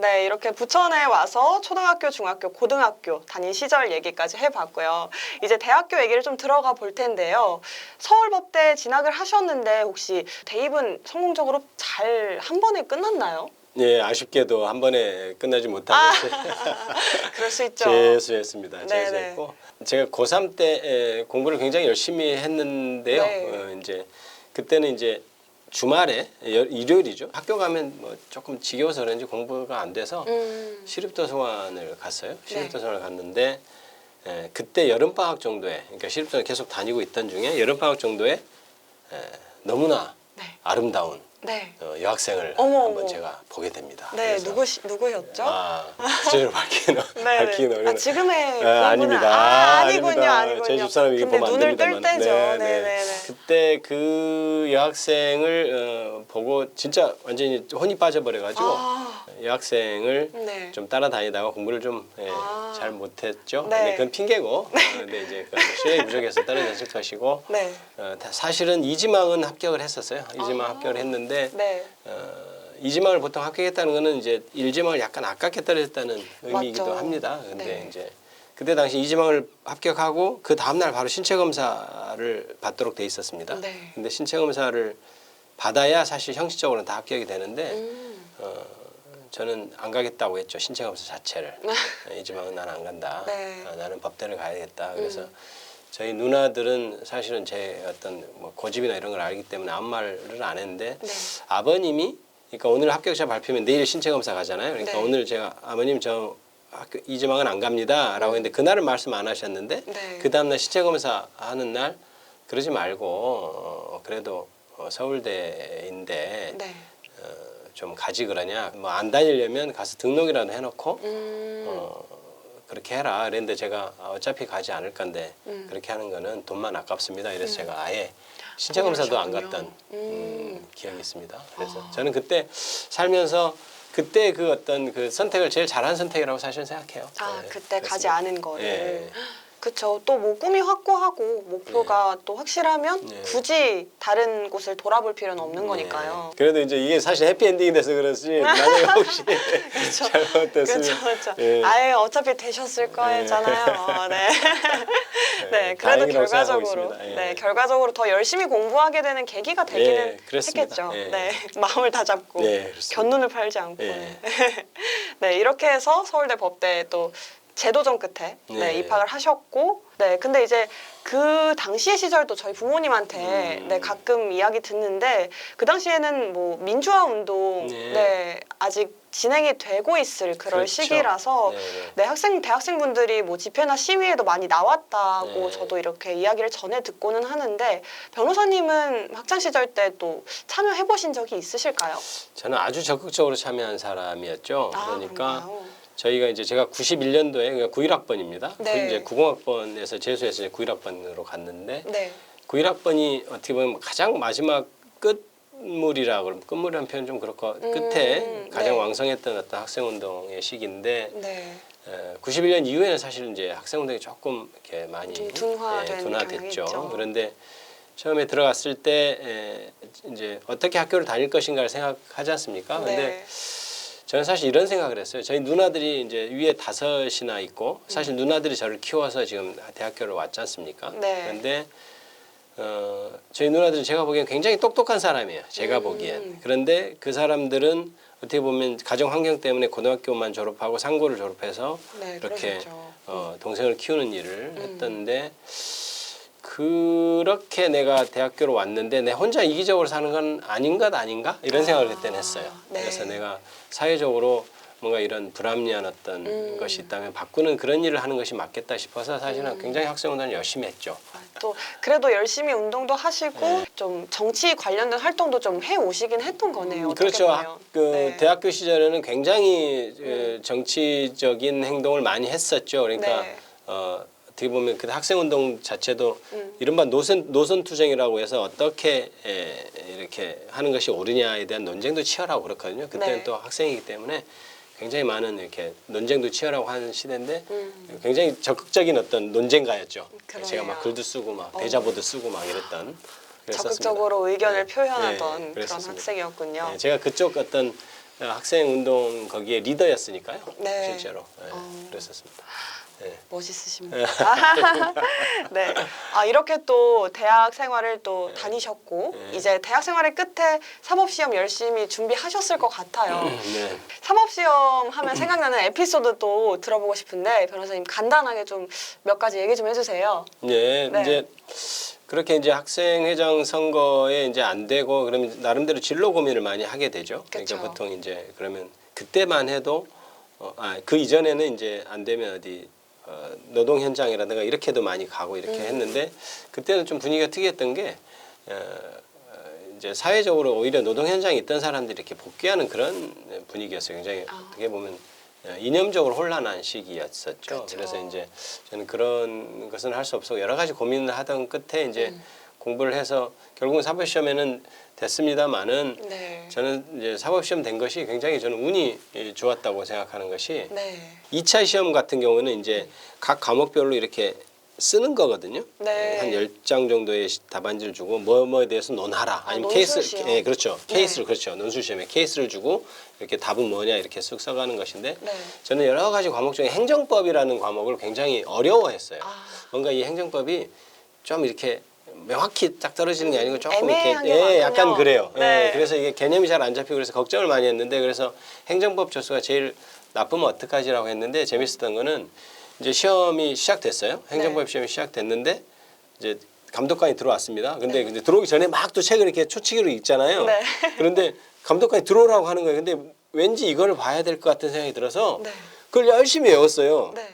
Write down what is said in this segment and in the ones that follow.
네, 이렇게 부천에 와서 초등학교, 중학교, 고등학교 다닌 시절 얘기까지 해봤고요. 이제 대학교 얘기를 좀 들어가 볼 텐데요. 서울법대 진학을 하셨는데 혹시 대입은 성공적으로 잘 한 번에 끝났나요? 예, 아쉽게도 한 번에 끝나지 못하고 아, 그럴 수 있죠. 재수했습니다. 네네. 재수했고 제가 고3 때 에, 공부를 굉장히 열심히 했는데요. 네. 어, 이제 그때는 이제 주말에 여- 일요일이죠. 학교 가면 뭐 조금 지겨워서 그런지 공부가 안 돼서 음, 시립도서관을 갔어요. 네. 시립도서관을 갔는데 에, 그때 여름 방학 정도에 그러니까 시립도서관 계속 다니고 있던 중에 여름 방학 정도에 에, 너무나 네. 아름다운 네. 어, 여학생을 어머, 한번 어머. 제가 보게 됩니다. 네, 그래서 누구 누구였죠? 아, 구체적으로 밝히는 네, 밝히는 네. 어려운 아, 지금의 아, 공부는 아닙니다. 아, 아, 아니군요, 아닙니다. 아니군요. 제 집사람 이게 근데 보면 안 눈을 뜰 됩니다만. 때죠. 네, 네, 네. 네, 네. 그때 그 여학생을 어, 보고 진짜 완전히 혼이 빠져버려가지고 아, 여학생을 네. 좀 따라다니다가 공부를 좀 아. 잘 못했죠. 네. 근데 그건 핑계고. 어, 근데 이제 그 실력이 부족해서 떨어졌을 것이고. 네. 어, 다- 사실은 이지망은 합격을 했었어요. 이지망 아. 합격을 했는데 네. 어, 이지망을 보통 합격했다는 거는 이제 일지망을 약간 아깝게 떨어졌다는 의미이기도 맞죠. 합니다. 근데 네. 이제 그때 당시 이지망을 합격하고 그 다음 날 바로 신체 검사를 받도록 돼 있었습니다. 네. 근데 신체 검사를 받아야 사실 형식적으로는 다 합격이 되는데 음. 어, 저는 안 가겠다고 했죠 신체 검사 자체를 이지망은 나는 안 간다. 네. 아, 나는 법대를 가야겠다. 그래서 음. 저희 누나들은 사실은 제 어떤 뭐 고집이나 이런 걸 알기 때문에 아무 말을 안 했는데 네. 아버님이 그러니까 오늘 합격자 발표면 내일 신체 검사 가잖아요. 그러니까 네. 오늘 제가 아버님 저 학교 이지망은 안 갑니다라고 했는데 그날은 말씀 안 하셨는데 네. 그 다음 날 신체 검사 하는 날 그러지 말고 어, 그래도 어, 서울대인데 네. 어, 좀 가지 그러냐 뭐 안 다니려면 가서 등록이라도 해놓고 음. 어, 그렇게 해라. 그랬는데 제가 어차피 가지 않을 건데 음. 그렇게 하는 거는 돈만 아깝습니다. 이래서 제가 아예 신체 검사도 안. 갔던 음, 음. 기억이 있습니다. 그래서 아. 저는 그때 살면서 그때 그 어떤 그 선택을 제일 잘한 선택이라고 사실 생각해요. 아, 네, 그때 가지. 않은 거를. 예. 그쵸. 또뭐 꿈이 확고하고 목표가 또 확실하면 네. 굳이 다른 곳을 돌아볼 필요는 없는 네. 거니까요. 그래도 이제 이게 사실 해피엔딩이 돼서 그렇지 만약에 혹시 잘못됐으면 그렇죠, 그렇죠. 예. 아예 어차피 되셨을 거잖아요. 네. 네, 그래도 다행이라고 생각하고 결과적으로, 있습니다. 예. 네, 결과적으로 더 열심히 공부하게 되는 계기가 되기는 예, 그렇습니다. 했겠죠. 예. 네, 마음을 다 잡고 네, 그렇습니다. 견눈을 팔지 않고. 예. 네, 이렇게 해서 서울대 법대에 또 재도전 끝에 네, 네. 입학을 하셨고, 네, 근데 이제 그 당시의 시절도 저희 부모님한테 음. 네, 가끔 이야기 듣는데 그 당시에는 뭐 민주화 운동 네. 네, 아직 진행이 되고 있을 그럴 그렇죠. 시기라서 네, 네. 네, 학생 대학생분들이 뭐 집회나 시위에도 많이 나왔다고 네. 저도 이렇게 이야기를 전해 듣고는 하는데 변호사님은 학창 시절 때 또 참여해 보신 적이 있으실까요? 저는 아주 적극적으로 참여한 사람이었죠. 아, 그러니까 그런가요? 저희가 이제 제가 91년도에 그러니까 91학번입니다. 네. 이제 90학번에서 재수해서 이제 91학번으로 갔는데 네. 91학번이 어떻게 보면 가장 마지막 끝물이라 그러면 끝물이라는 표현 좀 그렇고 끝에 음, 가장 네. 왕성했던 어떤 학생 운동의 시기인데 네. 에, 91년 이후에는 사실 이제 학생 운동이 조금 이렇게 많이 좀 둔화된 예, 둔화됐죠. 그런데 처음에 들어갔을 때 에, 이제 어떻게 학교를 다닐 것인가를 생각하지 않습니까? 근데 네. 저는 사실 이런 생각을 했어요. 저희 누나들이 이제 위에 다섯이나 있고 사실 누나들이 저를 키워서 지금 대학교를 왔지 않습니까? 네. 그런데 어, 저희 누나들은 제가 보기엔 굉장히 똑똑한 사람이에요. 제가 음. 보기엔. 그런데 그 사람들은 어떻게 보면 가정 환경 때문에 고등학교만 졸업하고 상고를 졸업해서 네, 이렇게. 어, 동생을 키우는 일을 음. 했던데 그렇게 내가 대학교로 왔는데 내 혼자 이기적으로 사는 건 아닌 것 아닌가 이런 생각을 아, 그때는 했어요. 네. 그래서 내가 사회적으로 뭔가 이런 불합리한 어떤 음. 것이 있다면 바꾸는 그런 일을 하는 것이 맞겠다 싶어서 사실은 음. 굉장히 학생운동을 열심히 했죠. 또 그래도 열심히 운동도 하시고 네. 좀 정치 관련된 활동도 좀 해 오시긴 했던 거네요. 어떻게 그렇죠. 그 네. 대학교 시절에는 굉장히 에, 정치적인 행동을 많이 했었죠. 그러니까 네. 어, 어떻게 보면 그 학생운동 자체도 음. 이른바 노선 노선 투쟁이라고 해서 어떻게 에, 이렇게 하는 것이 옳으냐에 대한 논쟁도 치열하고 그렇거든요. 그때는 네. 또 학생이기 때문에 굉장히 많은 이렇게 논쟁도 치열하고 하는 시대인데 음. 굉장히 적극적인 어떤 논쟁가였죠. 그러네요. 제가 막 글도 쓰고 막 어. 대자보도 쓰고 막 이랬던 그랬었습니다. 적극적으로 의견을 네. 표현하던 네, 그런. 학생이었군요. 네, 제가 그쪽 어떤 학생 운동 거기에 리더였으니까요. 네. 실제로 예, 어. 그랬었습니다. 예. 멋있으십니다. 네. 아, 이렇게 또 대학 생활을 또 다니셨고 네. 이제 대학 생활의 끝에 사법 시험 열심히 준비하셨을 것 같아요. 네. 사법 시험 하면 생각나는 에피소드 또 들어보고 싶은데 변호사님 간단하게 좀 몇 가지 얘기 좀 해주세요. 네, 네. 이제 그렇게 이제 학생회장 선거에 이제 안 되고 그러면 나름대로 진로 고민을 많이 하게 되죠. 그러니까 그쵸. 보통 이제 그러면 그때만 해도 어, 아, 그 이전에는 이제 안 되면 어디 어, 노동 현장이라든가 이렇게도 많이 가고 이렇게 음. 했는데 그때는 좀 분위기가 특이했던 게 어, 어, 이제 사회적으로 오히려 노동 현장에 있던 사람들이 이렇게 복귀하는 그런 분위기였어요. 굉장히 아. 어떻게 보면 어, 이념적으로 혼란한 시기였었죠. 그렇죠. 그래서 이제 저는 그런 것은 할 수 없었고 여러 가지 고민을 하던 끝에 이제 음. 공부를 해서 결국은 사법 시험에는 됐습니다만은 네. 저는 이제 사법 시험 된 것이 굉장히 저는 운이 예, 좋았다고 생각하는 것이 네. 이 2차 시험 같은 경우는 이제 각 과목별로 이렇게 쓰는 거거든요. 네. 한 10장 정도의 시- 답안지를 주고 뭐 뭐에 대해서 논하라. 아, 아니면 논술 케이스. 예, 그렇죠. 네. 케이스를 그렇죠. 논술 시험에 케이스를 주고 이렇게 답은 뭐냐 이렇게 쓱 써가는 것인데 네. 저는 여러 가지 과목 중에 행정법이라는 과목을 굉장히 어려워했어요. 아. 뭔가 이 행정법이 좀 이렇게 명확히 딱 떨어지는 게 아니고 조금 이렇게 애매한 게 예, 많군요. 약간 그래요. 네. 예, 그래서 이게 개념이 잘 안 잡히고 그래서 걱정을 많이 했는데 그래서 행정법 조수가 제일 나쁘면 어떡하지라고 했는데 재밌었던 거는 이제 시험이 시작됐어요. 행정법 네. 시험이 시작됐는데 이제 감독관이 들어왔습니다. 근데 네. 근데 들어오기 전에 막 또 책을 이렇게 초치기로 읽잖아요. 네. 그런데 감독관이 들어오라고 하는 거예요. 근데 왠지 이걸 봐야 될 것 같은 생각이 들어서 네. 그걸 열심히 외웠어요. 네.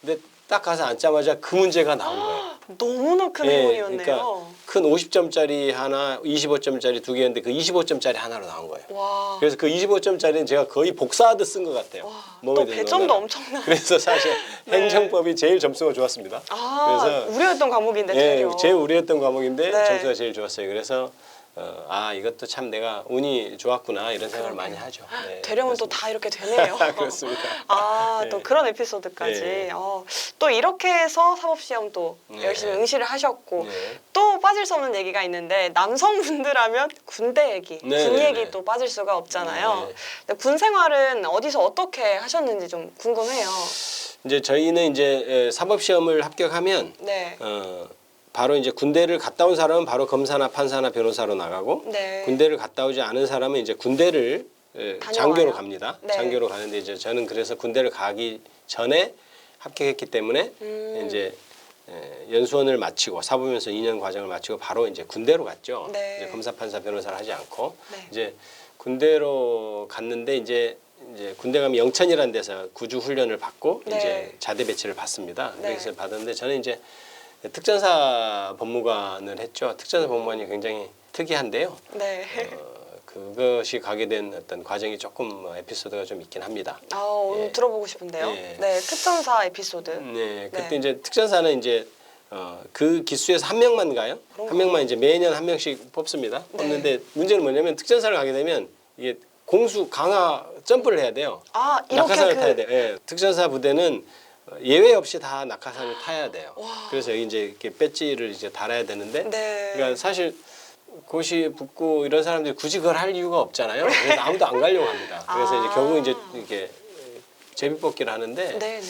근데 딱 가서 앉자마자 그 문제가 나온 거예요. 너무나 큰 예, 행운이었네요. 그러니까 큰 50점짜리 하나, 25점짜리 두 개였는데 그 25점짜리 하나로 나온 거예요. 와. 그래서 그 25점짜리는 제가 거의 복사하듯 쓴 것 같아요. 와, 또 배점도. 엄청나. 그래서 사실 네. 행정법이 제일 점수가 좋았습니다. 아, 그래서 우려했던 과목인데 예. 제일 우려했던 과목인데 네. 점수가 제일 좋았어요. 그래서 어, 아 이것도 참 내가 운이 좋았구나 이런 생각을 많이 하죠. 네, 되려면 또. 다 이렇게 되네요. 그렇습니다. 아, 또 네. 그런 에피소드까지. 네. 어, 또 이렇게 해서 사법시험 또 네. 열심히 응시를 하셨고 네. 또 빠질 수 없는 얘기가 있는데 남성분들 하면 군대 얘기, 네, 군 네, 얘기 네. 또 빠질 수가 없잖아요. 네. 근데 군 생활은 어디서 어떻게 하셨는지 좀 궁금해요. 이제 저희는 이제 에, 사법 시험을 합격하면 네. 어, 바로 이제 군대를 갔다 온 사람은 바로 검사나 판사나 변호사로 나가고 네. 군대를 갔다 오지 않은 사람은 이제 군대를 에, 다녀와요? 장교로 갑니다. 네. 장교로 가는데 이제 저는 그래서 군대를 가기 전에 합격했기 때문에 음. 이제 에, 연수원을 마치고 사법연수 2년 과정을 마치고 바로 이제 군대로 갔죠. 네. 이제 검사, 판사, 변호사를 하지 않고 네. 이제 군대로 갔는데 이제 이제 군대 가면 영천이라는 데서 구주 훈련을 받고 네. 이제 자대 배치를 받습니다. 네. 그래서 받았는데 저는 이제 특전사 법무관을 했죠. 특전사 법무관이 굉장히 특이한데요. 네. 어, 그것이 가게 된 어떤 과정이 조금 뭐 에피소드가 좀 있긴 합니다. 아, 오늘 예. 들어보고 싶은데요. 예. 네, 특전사 에피소드. 네, 그때 네. 이제 특전사는 이제 어, 그 기수에서 한 명만 가요. 한 명만 이제 매년 한 명씩 뽑습니다. 네. 뽑는데 문제는 뭐냐면 특전사를 가게 되면 이게 공수 강화 점프를 해야 돼요. 아, 이렇게 낙하산을 그 타야 돼요. 예. 특전사 부대는 예외 없이 다 낙하산을 타야 돼요. 와. 그래서 여기 이제 이렇게 배지를 이제 달아야 되는데 네. 그러니까 사실 고시 붙고 이런 사람들이 굳이 그걸 할 이유가 없잖아요. 그래서 아무도 안 가려고 합니다. 그래서 아. 이제 결국 이제 이렇게 제비뽑기를 하는데 네, 네.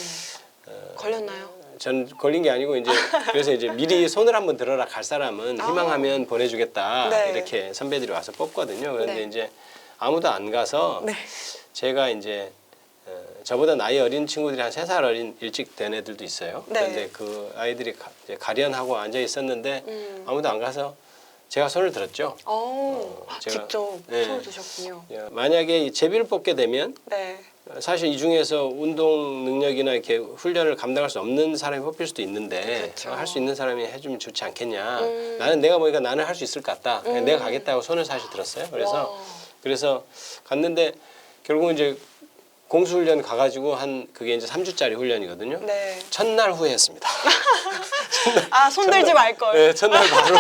어, 걸렸나요? 전 걸린 게 아니고 이제 그래서 이제 미리 손을 한번 들어라 갈 사람은 아. 희망하면 보내주겠다 네. 이렇게 선배들이 와서 뽑거든요. 그런데 네. 이제 아무도 안 가서 네. 제가 이제 어, 저보다 나이 어린 친구들이 한 세 살 어린 일찍 된 애들도 있어요. 네. 그런데 그 아이들이 가, 가련하고 앉아 있었는데 음. 아무도 안 가서 제가 손을 들었죠. 어, 어, 제가- 직접 네. 손을 드셨군요. 야, 만약에 이 제비를 뽑게 되면 네. 사실 이 중에서 운동 능력이나 이렇게 훈련을 감당할 수 없는 사람이 뽑힐 수도 있는데 그렇죠. 할수 있는 사람이 해주면 좋지 않겠냐. 음. 나는 내가 보니까 나는 할 수 있을 것 같다. 음. 내가 가겠다고 손을 사실 들었어요. 그래서 와. 그래서 갔는데 결국은 이제 공수훈련 가가지고 한 그게 이제 3주짜리 훈련이거든요. 네. 첫날 후회했습니다. 아, 손 들지 말 걸. 네, 첫날 바로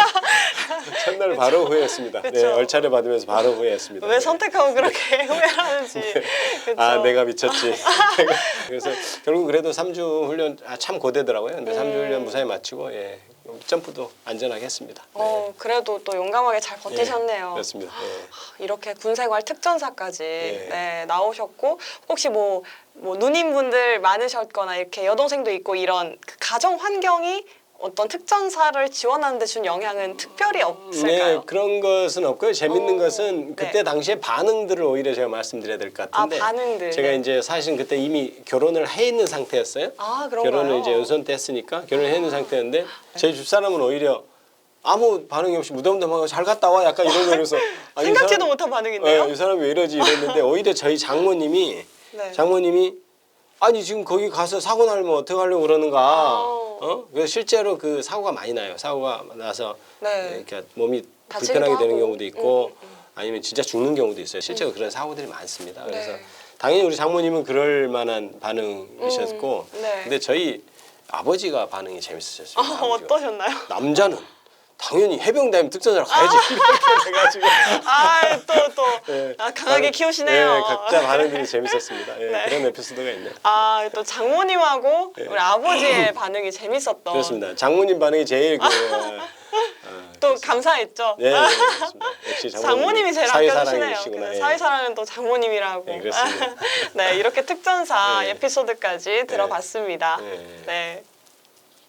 첫날 바로 후회했습니다. 네, 그쵸. 얼차려 받으면서 바로 후회했습니다. 왜 네. 선택하고 그렇게 후회하는지. 그쵸? 아 내가 미쳤지. 그래서 결국 그래도 3주 훈련 아, 참 고되더라고요. 근데 3주 음. 훈련 무사히 마치고 예 점프도 안전하게 했습니다. 어, 그래도 또 용감하게 잘 네. 버티셨네요. 예, 그렇습니다. 예. 이렇게 군생활 특전사까지 네. 네, 나오셨고 혹시 뭐, 뭐 누님분들 많으셨거나 이렇게 여동생도 있고 이런 그 가정 환경이 어떤 특전사를 지원하는 데 준 영향은 특별히 네, 없을까요? 그런 것은 없고요. 재밌는 오, 것은 그때 네. 당시에 반응들을 오히려 제가 말씀드려야 될것아 같은데 반응들. 제가 네. 이제 사실 그때 이미 결혼을 해 있는 상태였어요. 아 그런가요? 결혼을 이제 연선 때 했으니까 결혼을 해 있는 상태였는데 제 집사람은 오히려 아무 반응이 없이 무덤덤하고 잘 갔다 와 약간 이런 거면서 이 생각지도 사람- 못한 반응인데요. 예, 이 사람이 왜 이러지 이랬는데 오히려 저희 장모님이 네. 장모님이 아니 지금 거기 가서 사고 나면 어떻게 하려고 그러는가 아. 어 그래서 실제로 그 사고가 많이 나요 사고가 나서 네. 이렇게 몸이 다치기도 불편하게 되는 하고. 경우도 있고 음, 음, 아니면 진짜 죽는 경우도 있어요 실제로 그런 사고들이 많습니다 그래서 네. 당연히 우리 장모님은 그럴 만한 반응이셨고 음, 네. 근데 저희 아버지가 반응이 재밌으셨어요 아, 아버지가. 어떠셨나요? 남자는 당연히 해병대면 특전사로 가야지 이렇게 돼가지고 아 또 또 예, 아, 강하게 반응- 키우시네요. 예, 각자 반응들이 재밌었습니다. 예, 네. 그런 에피소드가 있네요. 아 또 장모님하고 네. 우리 아버지의 반응이 재밌었던 그렇습니다. 장모님 반응이 제일 그, 어, 또 감사했죠. 네, 네, 그렇습니다. 역시 장모님이 제일 사회사랑이시구나. 아껴주시네요. 예. 사회사랑은 또 장모님이라고. 네, 그렇습니다. 네, 이렇게 특전사 네. 에피소드까지 들어봤습니다. 네. 네.